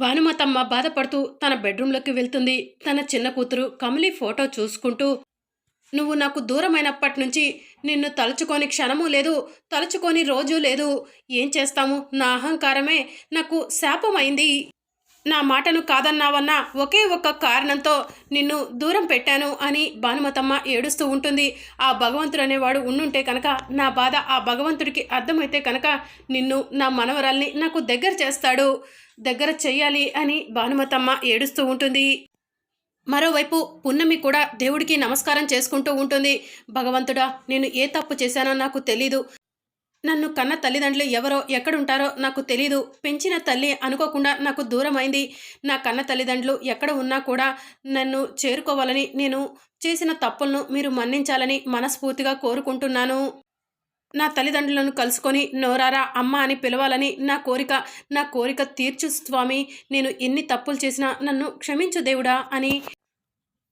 భానుమతమ్మ బాధపడుతూ తన బెడ్రూమ్లోకి వెళ్తుంది. తన చిన్న కూతురు కమలి ఫోటో చూసుకుంటూ నువ్వు నాకు దూరమైనప్పటి నుంచి నిన్ను తలుచుకొని క్షణము లేదు తలుచుకొని రోజు లేదు. ఏం చేస్తాము? నా అహంకారమే నాకు శాపమైంది. నా మాటను కాదన్నావన్న ఒకే ఒక్క కారణంతో నిన్ను దూరం పెట్టాను అని భానుమతమ్మ ఏడుస్తూ ఉంటుంది. ఆ భగవంతుడు అనేవాడు ఉండుంటే కనుక నా బాధ ఆ భగవంతుడికి అర్థమైతే కనుక నిన్ను నా మనవరాల్ని నాకు దగ్గర చేస్తాడు. దగ్గర చెయ్యాలి అని భానుమతమ్మ ఏడుస్తూ ఉంటుంది. మరోవైపు పున్నమి కూడా దేవుడికి నమస్కారం చేసుకుంటూ ఉంటుంది. భగవంతుడా నేను ఏ తప్పు చేశానో నాకు తెలీదు. నన్ను కన్న తల్లిదండ్రులు ఎవరో ఎక్కడుంటారో నాకు తెలీదు. పెంచిన తల్లి అనుకోకుండా నాకు దూరమైంది. నా కన్న తల్లిదండ్రులు ఎక్కడ ఉన్నా కూడా నన్ను చేరుకోవాలని నేను చేసిన తప్పులను మీరు మన్నించాలని మనస్ఫూర్తిగా కోరుకుంటున్నాను. నా తల్లిదండ్రులను కలుసుకొని నోరారా అమ్మ అని పిలవాలని నా కోరిక నా కోరిక తీర్చు స్వామి నేను ఎన్ని తప్పులు చేసినా నన్ను క్షమించు దేవుడా అని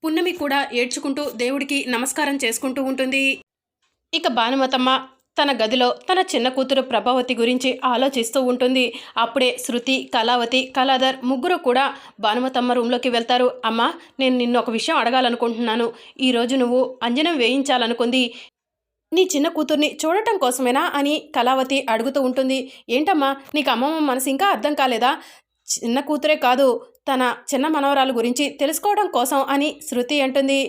పున్నమి కూడా ఏడ్చుకుంటూ దేవుడికి నమస్కారం చేసుకుంటూ ఉంటుంది. ఇక భానుమతమ్మ తన గదిలో తన చిన్న కూతురు ప్రభావతి గురించి ఆలోచిస్తూ ఉంటుంది. అప్పుడే శృతి కళావతి కళాధర్ ముగ్గురు కూడా భానుమతమ్మ రూమ్లోకి వెళ్తారు. అమ్మ నేను నిన్ను ఒక విషయం అడగాలనుకుంటున్నాను. ఈరోజు నువ్వు అంజనం వేయించాలనుకుంది. నీ చిన్న కూతుర్ని చూడటం కోసమేనా అని కళావతి అడుగుతూ ఉంటుంది. ఏంటమ్మా నీకు అమ్మమ్మ మనసు ఇంకా అర్థం కాలేదా? చిన్న కూతురే కాదు తన చిన్న మనవరాలు గురించి తెలుసుకోవడం కోసం అని శృతి అంటుంది.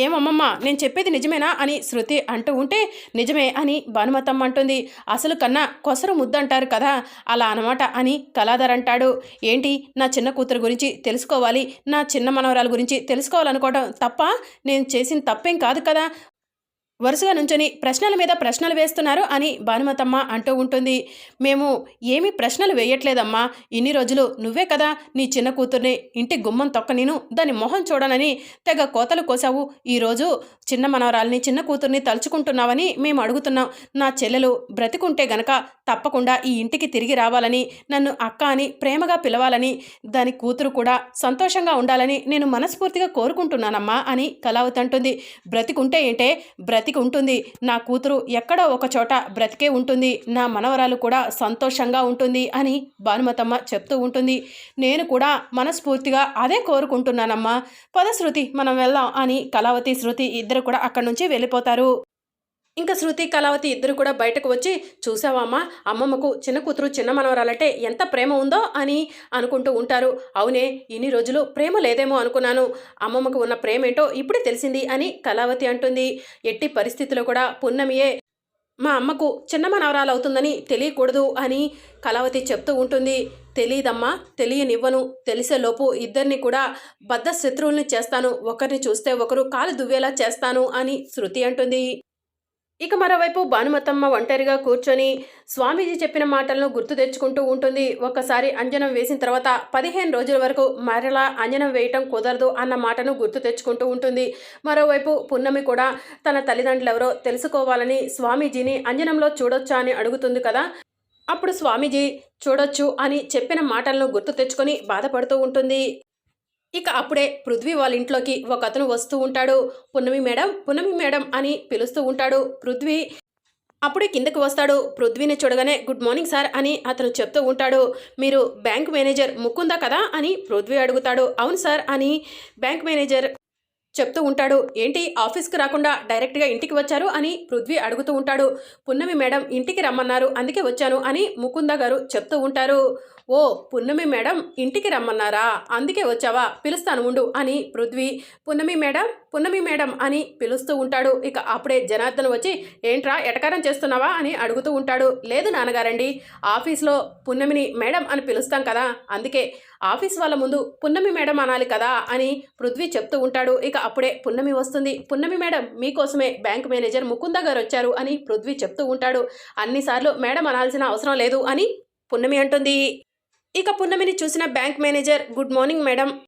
ఏమమ్మమ్మ నేను చెప్పేది నిజమేనా అని శృతి అంటూ ఉంటే నిజమే అని భానుమతమ్మ అంటుంది. అసలు కన్నా కొసరు ముద్దంటారు కదా? అలా అనమాట అని కళాధర్ అంటాడు. ఏంటి? నా చిన్న కూతురు గురించి తెలుసుకోవాలి నా చిన్న మనవరాల గురించి తెలుసుకోవాలనుకోవడం తప్ప? నేను చేసిన తప్పేం కాదు కదా? వరుసగా నుంచొని ప్రశ్నల మీద ప్రశ్నలు వేస్తున్నారు అని భానుమతమ్మ అంటూ ఉంటుంది. మేము ఏమీ ప్రశ్నలు వేయట్లేదమ్మా. ఇన్ని రోజులు నువ్వే కదా నీ చిన్న కూతుర్ని ఇంటి గుమ్మం తొక్క నేను దాని మొహం చూడనని తెగ కోతలు కోసావు. ఈరోజు చిన్న మనవరాల్ని చిన్న కూతుర్ని తలుచుకుంటున్నావని మేము అడుగుతున్నాం. నా చెల్లెలు బ్రతికుంటే గనక తప్పకుండా ఈ ఇంటికి తిరిగి రావాలని నన్ను అక్క అని ప్రేమగా పిలవాలని దాని కూతురు కూడా సంతోషంగా ఉండాలని నేను మనస్ఫూర్తిగా కోరుకుంటున్నానమ్మా అని కళావతి అంటుంది. బ్రతికుంటే ఏంటే? బ్రతి బ్రతికి ఉంటుంది. నా కూతురు ఎక్కడో ఒక చోట బ్రతికే ఉంటుంది. నా మనవరాలు కూడా సంతోషంగా ఉంటుంది అని భానుమతమ్మ చెప్తూ ఉంటుంది. నేను కూడా మనస్ఫూర్తిగా అదే కోరుకుంటున్నానమ్మా. పదశృతి మనం వెళ్దాం అని కళావతి శృతి ఇద్దరు కూడా అక్కడి నుంచి వెళ్ళిపోతారు. ఇంకా శృతి కళావతి ఇద్దరు కూడా బయటకు వచ్చి చూసావమ్మా అమ్మమ్మకు చిన్న కూతురు చిన్న మనవరాలంటే ఎంత ప్రేమ ఉందో అని అనుకుంటూ ఉంటారు. అవునే ఇన్ని రోజులు ప్రేమ లేదేమో అనుకున్నాను. అమ్మమ్మకు ఉన్న ప్రేమ ఏంటో ఇప్పుడే తెలిసింది అని కళావతి అంటుంది. ఎట్టి పరిస్థితిలో కూడా పున్నమియే మా అమ్మకు చిన్న మనవరాలు అవుతుందని తెలియకూడదు అని కళావతి చెప్తూ ఉంటుంది. తెలియదమ్మా తెలియనివ్వను. తెలిసేలోపు ఇద్దరిని కూడా బద్ద శత్రువుల్ని చేస్తాను. ఒకరిని చూస్తే ఒకరు కాలు దువ్వేలా చేస్తాను అని శృతి అంటుంది. ఇక మరోవైపు భానుమతమ్మ ఒంటరిగా కూర్చొని స్వామీజీ చెప్పిన మాటలను గుర్తు తెచ్చుకుంటూ ఉంటుంది. ఒక్కసారి అంజనం వేసిన తర్వాత పదిహేను రోజుల వరకు మరలా అంజనం వేయటం కుదరదు అన్న మాటను గుర్తు తెచ్చుకుంటూ ఉంటుంది. మరోవైపు పున్నమి కూడా తన తల్లిదండ్రులు ఎవరో తెలుసుకోవాలని స్వామీజీని అంజనంలో చూడొచ్చా అని అడుగుతుంది కదా? అప్పుడు స్వామీజీ చూడొచ్చు అని చెప్పిన మాటలను గుర్తు తెచ్చుకొని బాధపడుతూ ఉంటుంది. ఇక అప్పుడే పృథ్వీ వాళ్ళ ఇంట్లోకి ఒక అతను వస్తూ ఉంటాడు. పున్నమి మేడం పున్నమి మేడం అని పిలుస్తూ ఉంటాడు పృథ్వీ. అప్పుడే కిందకు వస్తాడు. పృథ్వీని చూడగానే గుడ్ మార్నింగ్ సార్ అని అతను చెప్తూ ఉంటాడు. మీరు బ్యాంక్ మేనేజర్ ముక్కుందా కదా అని పృథ్వీ అడుగుతాడు. అవును సార్ అని బ్యాంక్ మేనేజర్ చెప్తూ ఉంటాడు. ఏంటి ఆఫీస్కి రాకుండా డైరెక్ట్గా ఇంటికి వచ్చారు అని పృథ్వీ అడుగుతూ ఉంటాడు. పున్నమి మేడం ఇంటికి రమ్మన్నారు అందుకే వచ్చాను అని ముకుంద గారు చెప్తూ ఉంటారు. ఓ పున్నమి మేడం ఇంటికి రమ్మన్నారా? అందుకే వచ్చావా? పిలుస్తాను ఉండు అని పృథ్వీ. పున్నమి మేడం పున్నమి మేడం అని పిలుస్తూ ఉంటాడు. ఇక అప్పుడే జనార్దన్ వచ్చి ఏంట్రా ఎటకారం చేస్తున్నావా? అని అడుగుతూ ఉంటాడు. లేదు నాన్నగారండి ఆఫీస్లో పున్నమిని మేడం అని పిలుస్తాం కదా అందుకే ఆఫీస్ వాళ్ళ ముందు పున్నమి మేడం అనాలి కదా? అని పృథ్వీ చెప్తూ ఉంటాడు. ఇక అప్పుడే పున్నమి వస్తుంది. పున్నమి మేడం మీకోసమే బ్యాంక్ మేనేజర్ ముకుంద గారు వచ్చారు అని పృథ్వీ చెప్తూ ఉంటాడు. అన్నిసార్లు మేడం అనాల్సిన అవసరం లేదు అని పున్నమి అంటుంది. ఇక పున్నమిని చూసిన bank manager good morning madam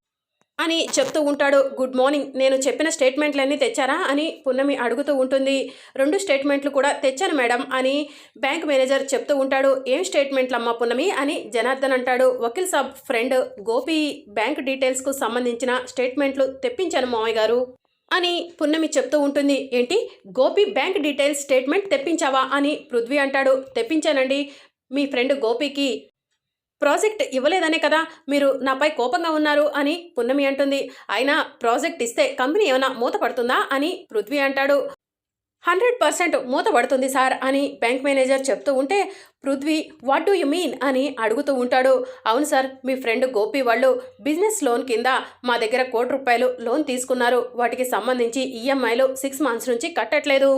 అని చెప్తూ ఉంటాడు. గుడ్ మార్నింగ్ నేను చెప్పిన స్టేట్మెంట్లన్నీ తెచ్చారా? అని పున్నమి అడుగుతూ ఉంటుంది. రెండు స్టేట్మెంట్లు కూడా తెచ్చాను మేడం అని బ్యాంక్ మేనేజర్ చెప్తూ ఉంటాడు. ఏం స్టేట్మెంట్లు అమ్మా పున్నమి? అని జనార్దన్ అంటాడు. వకీల్ సాబ్ ఫ్రెండ్ గోపి బ్యాంక్ డీటెయిల్స్కు సంబంధించిన స్టేట్మెంట్లు తెప్పించాను మామయ్య గారు అని పున్నమి చెప్తూ ఉంటుంది. ఏంటి? గోపి బ్యాంక్ డీటెయిల్స్ స్టేట్మెంట్ తెప్పించావా? అని పృథ్వీ అంటాడు. తెప్పించానండి. మీ ఫ్రెండ్ గోపికి ప్రాజెక్ట్ ఇవ్వలేదనే కదా మీరు నాపై కోపంగా ఉన్నారు అని పున్నమి అంటుంది. అయినా ప్రాజెక్ట్ ఇస్తే కంపెనీ ఏమైనా మూతపడుతుందా అని పృథ్వీ అంటాడు. హండ్రెడ్ పర్సెంట్ మూతపడుతుంది సార్ అని బ్యాంక్ మేనేజర్ చెప్తూ ఉంటే Prithvi what do you mean? అని అడుగుతూ ఉంటాడు. అవును సార్ మీ ఫ్రెండ్ గోపి వాళ్ళు బిజినెస్ లోన్ కింద మా దగ్గర కోటి రూపాయలు లోన్ తీసుకున్నారు. వాటికి సంబంధించి ఈఎంఐలు సిక్స్ మంత్స్ నుంచి కట్టట్లేదు.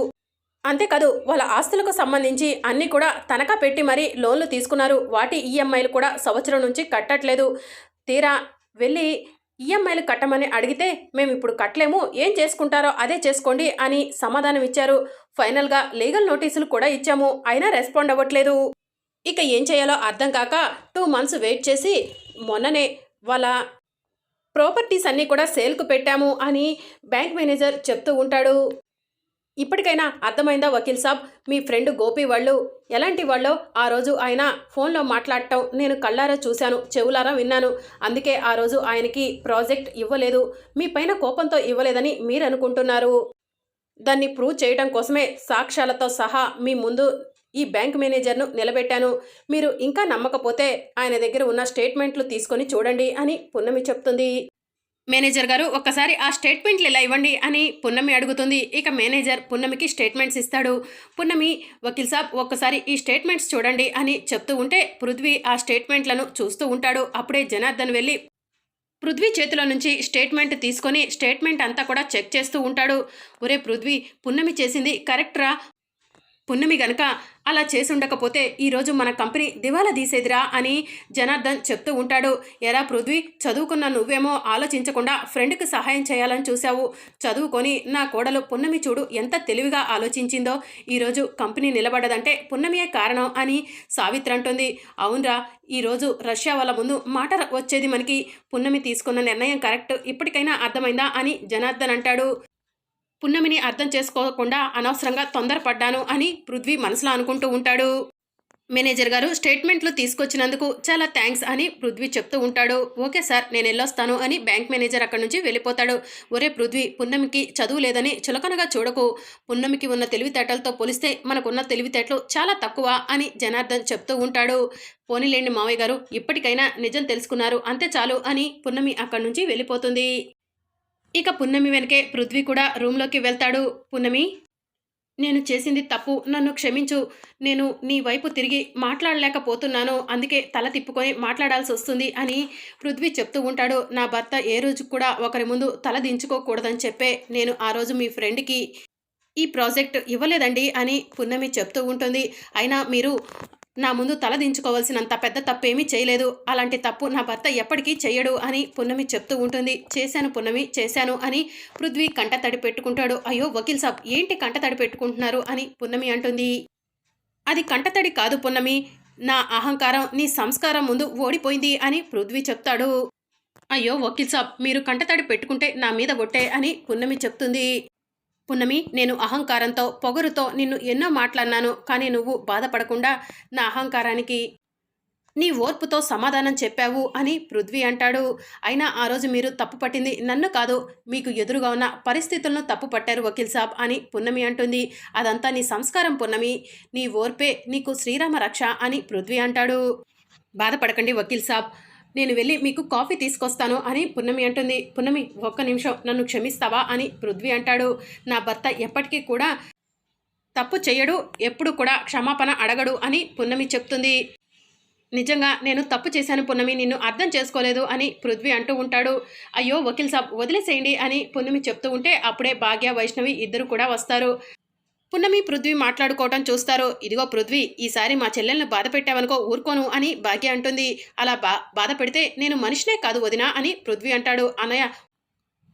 అంతేకాదు వాళ్ళ ఆస్తులకు సంబంధించి అన్నీ కూడా తనఖా పెట్టి మరీ లోన్లు తీసుకున్నారు. వాటి ఈఎంఐలు కూడా సంవత్సరం నుంచి కట్టట్లేదు. తీరా వెళ్ళి ఈఎంఐలు కట్టమని అడిగితే మేము ఇప్పుడు కట్టలేము ఏం చేసుకుంటారో అదే చేసుకోండి అని సమాధానం ఇచ్చారు. ఫైనల్గా లీగల్ నోటీసులు కూడా ఇచ్చాము అయినా రెస్పాండ్ అవ్వట్లేదు. ఇక ఏం చేయాలో అర్థం కాక టూ మంత్స్ వెయిట్ చేసి మొన్ననే వాళ్ళ ప్రాపర్టీస్ అన్నీ కూడా సేల్కు పెట్టాము అని బ్యాంక్ మేనేజర్ చెప్తూ ఉంటాడు. ఇప్పటికైనా అర్థమైందా వకీల్ సాబ్? మీ ఫ్రెండ్ గోపి వాళ్ళు ఎలాంటి వాళ్ళో ఆ రోజు ఆయన ఫోన్లో మాట్లాడటం నేను కళ్ళారా చూశాను చెవులారా విన్నాను. అందుకే ఆ రోజు ఆయనకి ప్రాజెక్ట్ ఇవ్వలేదు. మీ పైన కోపంతో ఇవ్వలేదని మీరు అనుకుంటున్నారు. దాన్ని ప్రూవ్ చేయడం కోసమే సాక్ష్యాలతో సహా మీ ముందు ఈ బ్యాంక్ మేనేజర్ను నిలబెట్టాను. మీరు ఇంకా నమ్మకపోతే ఆయన దగ్గర ఉన్న స్టేట్మెంట్లు తీసుకొని చూడండి అని పున్నమి చెప్తుంది. మేనేజర్ గారు ఒక్కసారి ఆ స్టేట్మెంట్లు ఇలా ఇవ్వండి అని పున్నమి అడుగుతుంది. ఇక మేనేజర్ పున్నమికి స్టేట్మెంట్స్ ఇస్తాడు. పున్నమి వకీల్ సాబ్ ఒక్కసారి ఈ స్టేట్మెంట్స్ చూడండి అని చెప్తూ ఉంటే పృథ్వీ ఆ స్టేట్మెంట్లను చూస్తూ ఉంటాడు. అప్పుడే జనార్దన్ వెళ్ళి పృథ్వీ చేతిలో నుంచి స్టేట్మెంట్ తీసుకొని స్టేట్మెంట్ అంతా కూడా చెక్ చేస్తూ ఉంటాడు. ఒరే పృథ్వీ పున్నమి చేసింది కరెక్ట్రా పున్నమి గనక అలా చేసి ఉండకపోతే ఈరోజు మన కంపెనీ దివాలా తీసేదిరా అని జనార్దన్ చెప్తూ ఉంటాడు. ఎరా పృథ్వీ చదువుకున్న నువ్వేమో ఆలోచించకుండా ఫ్రెండ్కి సహాయం చేయాలని చూశావు. చదువుకొని నా కోడలు పున్నమి చూడు ఎంత తెలివిగా ఆలోచించిందో. ఈరోజు కంపెనీ నిలబడదంటే పున్నమియే కారణం అని సావిత్రి అంటుంది. అవునరా ఈరోజు రష్యా వాళ్ళ ముందు మాట వచ్చేది మనకి. పున్నమి తీసుకున్న నిర్ణయం కరెక్ట్ ఇప్పటికైనా అర్థమైందా అని జనార్దన్ అంటాడు. పున్నమిని అర్థం చేసుకోకుండా అనవసరంగా తొందరపడ్డాను అని పృథ్వీ మనసులో అనుకుంటూ ఉంటాడు. మేనేజర్ గారు స్టేట్మెంట్లు తీసుకొచ్చినందుకు చాలా థ్యాంక్స్ అని పృథ్వీ చెప్తూ ఉంటాడు. ఓకే సార్ నేను వెళ్ళొస్తాను అని బ్యాంక్ మేనేజర్ అక్కడి నుంచి వెళ్ళిపోతాడు. ఒరే పృథ్వీ పున్నమికి చదువు లేదని చులకనగా చూడకు. పున్నమికి ఉన్న తెలివితేటలతో పోలిస్తే మనకున్న తెలివితేటలు చాలా తక్కువ అని జనార్దన్ చెప్తూ ఉంటాడు. పోనీలేండి మావయ్య గారు ఇప్పటికైనా నిజం తెలుసుకున్నారు అంతే చాలు అని పున్నమి అక్కడి నుంచి వెళ్ళిపోతుంది. ఇక పున్నమి వెనకే పృథ్వీ కూడా రూమ్లోకి వెళ్తాడు. పున్నమి నేను చేసింది తప్పు నన్ను క్షమించు. నేను నీ వైపు తిరిగి మాట్లాడలేకపోతున్నాను అందుకే తల తిప్పుకొని మాట్లాడాల్సి వస్తుంది అని పృథ్వీ చెప్తూ ఉంటాడు. నా భర్త ఏ రోజు కూడా ఒకరి ముందు తల దించుకోకూడదని చెప్పే నేను ఆ రోజు మీ ఫ్రెండ్కి ఈ ప్రాజెక్ట్ ఇవ్వలేదండి అని పున్నమి చెప్తూ ఉంటుంది. అయినా మీరు నా ముందు తల దించుకోవాల్సినంత పెద్ద తప్పేమీ చేయలేదు. అలాంటి తప్పు నా భర్త ఎప్పటికీ చెయ్యడు అని పున్నమి చెప్తూ ఉంటుంది. చేశాను పున్నమి చేశాను అని పృథ్వీ కంటతడి పెట్టుకుంటాడు. అయ్యో వకీల్ సాబ్ ఏంటి కంట తడి పెట్టుకుంటున్నారు అని పున్నమి అంటుంది. అది కంటతడి కాదు పున్నమి. నా అహంకారం నీ సంస్కారం ముందు ఓడిపోయింది అని పృథ్వీ చెప్తాడు. అయ్యో వకీల్ సాబ్ మీరు కంటతడి పెట్టుకుంటే నా మీద ఒట్టే అని పున్నమి చెప్తుంది. పున్నమి నేను అహంకారంతో పొగరుతో నిన్ను ఎన్నో మాట్లాడినాను కానీ నువ్వు బాధపడకుండా నా అహంకారానికి నీ ఓర్పుతో సమాధానం చెప్పావు అని పృథ్వీ అంటాడు. అయినా ఆ రోజు మీరు తప్పు పట్టింది నన్ను కాదు మీకు ఎదురుగా ఉన్న పరిస్థితులను తప్పు పట్టారు వకీల్ సాబ్ అని పున్నమి అంటుంది. అదంతా నీ సంస్కారం పున్నమి నీ ఓర్పే నీకు శ్రీరామ రక్ష అని పృథ్వీ అంటాడు. బాధపడకండి వకీల్ సాబ్. నేను వెళ్ళి మీకు కాఫీ తీసుకొస్తాను అని పున్నమి అంటుంది. పున్నమి ఒక్క నిమిషం నన్ను క్షమిస్తావా అని పృథ్వీ అంటాడు. నా భర్త ఎప్పటికీ కూడా తప్పు చేయడు ఎప్పుడు కూడా క్షమాపణ అడగడు అని పున్నమి చెప్తుంది. నిజంగా నేను తప్పు చేశాను పున్నమి నిన్ను అర్థం చేసుకోలేదు అని పృథ్వీ అంటూ ఉంటాడు. అయ్యో వకీల్ సాబ్ వదిలేసేయండి అని పున్నమి చెప్తూ ఉంటే అప్పుడే భాగ్య వైష్ణవి ఇద్దరు కూడా వస్తారు. పున్నమి పృథ్వీ మాట్లాడుకోవటం చూస్తారు? ఇదిగో పృథ్వీ ఈసారి మా చెల్లెల్ని బాధ పెట్టావనుకో ఊరుకోను అని భాగ్య అంటుంది. అలా బా బాధ పెడితే నేను మనిషినే కాదు వదినా అని పృథ్వీ అంటాడు. అన్నయ్య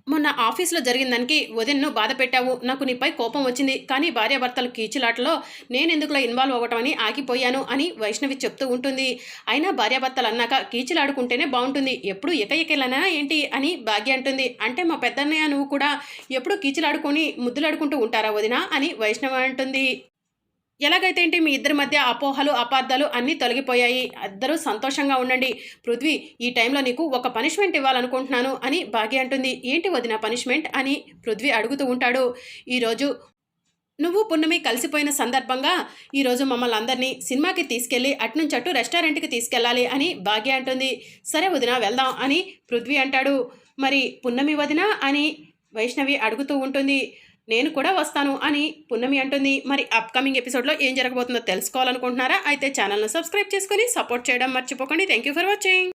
మొన్న ఆఫీస్లో జరిగిన దానికి వదిన్ను బాధ పెట్టావు. నాకు నీపై కోపం వచ్చింది. కానీ భార్యాభర్తలు కీచులాటలో నేనెందుకులా ఇన్వాల్వ్ అవ్వటం అని ఆగిపోయాను అని వైష్ణవి చెప్తూ ఉంటుంది. అయినా భార్యాభర్తలు అన్నాక కీచులాడుకుంటేనే బాగుంటుంది. ఎప్పుడు ఎకఎకెలనా ఏంటి అని భాగ్య అంటుంది. అంటే మా పెద్దన్నయ్య నువ్వు కూడా ఎప్పుడు కీచులాడుకొని ముద్దులాడుకుంటూ ఉంటారా వదినా? అని వైష్ణవి అంటుంది. ఎలాగైతే ఏంటి మీ ఇద్దరి మధ్య అపోహలు అపార్థాలు అన్నీ తొలగిపోయాయి ఇద్దరూ సంతోషంగా ఉండండి. పృథ్వీ ఈ టైంలో నీకు ఒక పనిష్మెంట్ ఇవ్వాలనుకుంటున్నాను అని భాగ్య అంటుంది. ఏంటి వదిన పనిష్మెంట్ అని పృథ్వీ అడుగుతూ ఉంటాడు. ఈరోజు నువ్వు పున్నమి కలిసిపోయిన సందర్భంగా ఈరోజు మమ్మల్ని అందరినీ సినిమాకి తీసుకెళ్ళి అట్నుంచి అటు రెస్టారెంట్కి తీసుకెళ్ళాలి అని భాగ్య అంటుంది. సరే వదిన వెళ్దాం అని పృథ్వీ అంటాడు. మరి పున్నమి వదిన అని వైష్ణవి అడుగుతూ ఉంటుంది. నేను కూడా వస్తాను అని పున్నమి అంటుంది. మరి అప్కమింగ్ ఎపిసోడ్లో ఏం జరగబోతుందో తెలుసుకోవాలనుకుంటున్నారా? అయితే ఛానల్ను సబ్స్క్రైబ్ చేసుకొని సపోర్ట్ చేయడం మర్చిపోకండి. Thank you for watching